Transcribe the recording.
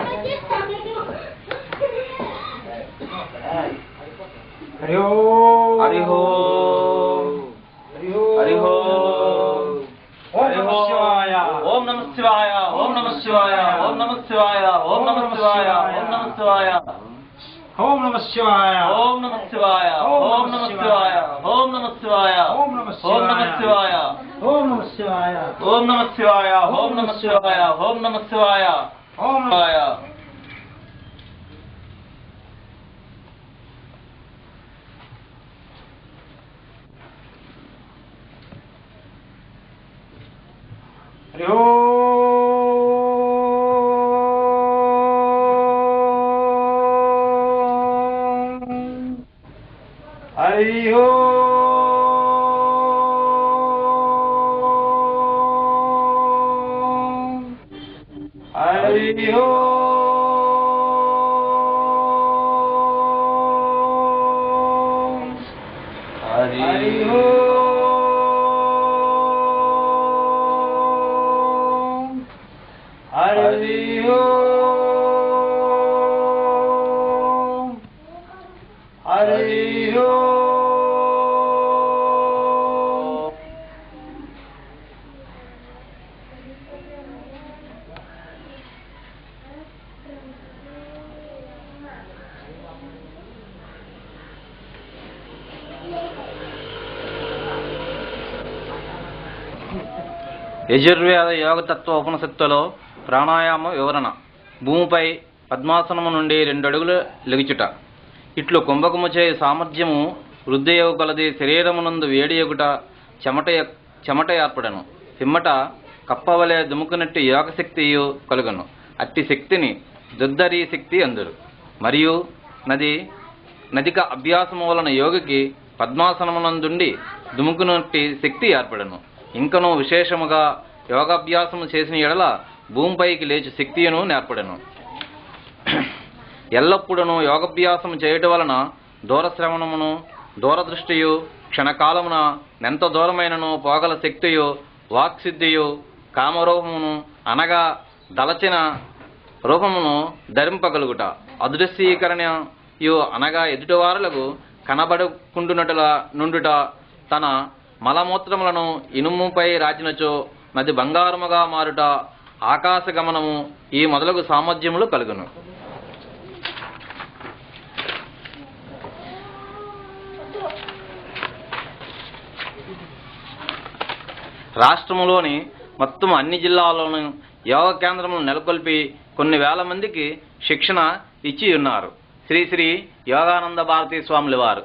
ओम हरि शिवाय ओम नमः शिवाय ओम नमः शिवाय ओम नमः शिवाय ओम नमः शिवाय ओम नमः शिवाय ओम नमः शिवाय ओम नमः शिवाय ओम नमः शिवाय ओम नमः शिवाय ओम नमः शिवाय ओम नमः शिवाय ओम नमः शिवाय ओम नमः शिवाय ओम नमः शिवाय ओम नमः शिवाय ओम नमः शिवाय Hari Om Hari Om Hari Om Hari Yajurveda యోగతత్వ ఉపనిషత్తులో ప్రాణాయామ వివరణ. భూమిపై పద్మాసనము నుండి రెండు అడుగులు లెగుచుట. ఇట్లు కుంభకము చే సామర్థ్యము వృద్ధి కొలది శరీరమునందు వేడి ఎగుట చెమట చెమట ఏర్పడను. పిమ్మట కప్పవలే దుముకునట్టు యోగశక్తియు కలుగను. అట్టి శక్తిని దుద్దరి శక్తి అందురు. మరియు నది నదిక అభ్యాసము వలన యోగికి పద్మాసనమునందుండి దుముకునట్టి శక్తి ఏర్పడను. ఇంకనూ విశేషముగా యోగాభ్యాసము చేసిన ఎడల భూమిపైకి లేచి శక్తియును నేర్పడను. ఎల్లప్పుడూ యోగాభ్యాసము చేయటం వలన దూరశ్రవణమును దూరదృష్టియు క్షణకాలమున ఎంత దూరమైనను పోగల శక్తియు వాక్సిద్ధియు కామరూపమును అనగా దలచిన రూపమును ధరింపగలుగుట. అదృశ్యీకరణయు అనగా ఎదుటివారులకు కనబడుకుంటున్నటుల నుండుట తన మలమూత్రములను ఇనుముపై రాచినచో నది బంగారముగా మారుట ఆకాశ గమనము ఈ మొదలగు సామర్థ్యములు కలుగును. రాష్ట్రములోని మొత్తం అన్ని జిల్లాల్లోనూ యోగ కేంద్రములను నెలకొల్పి కొన్ని వేల మందికి శిక్షణ ఇచ్చి ఉన్నారు శ్రీ శ్రీ యోగానంద భారతీ స్వాములు వారు.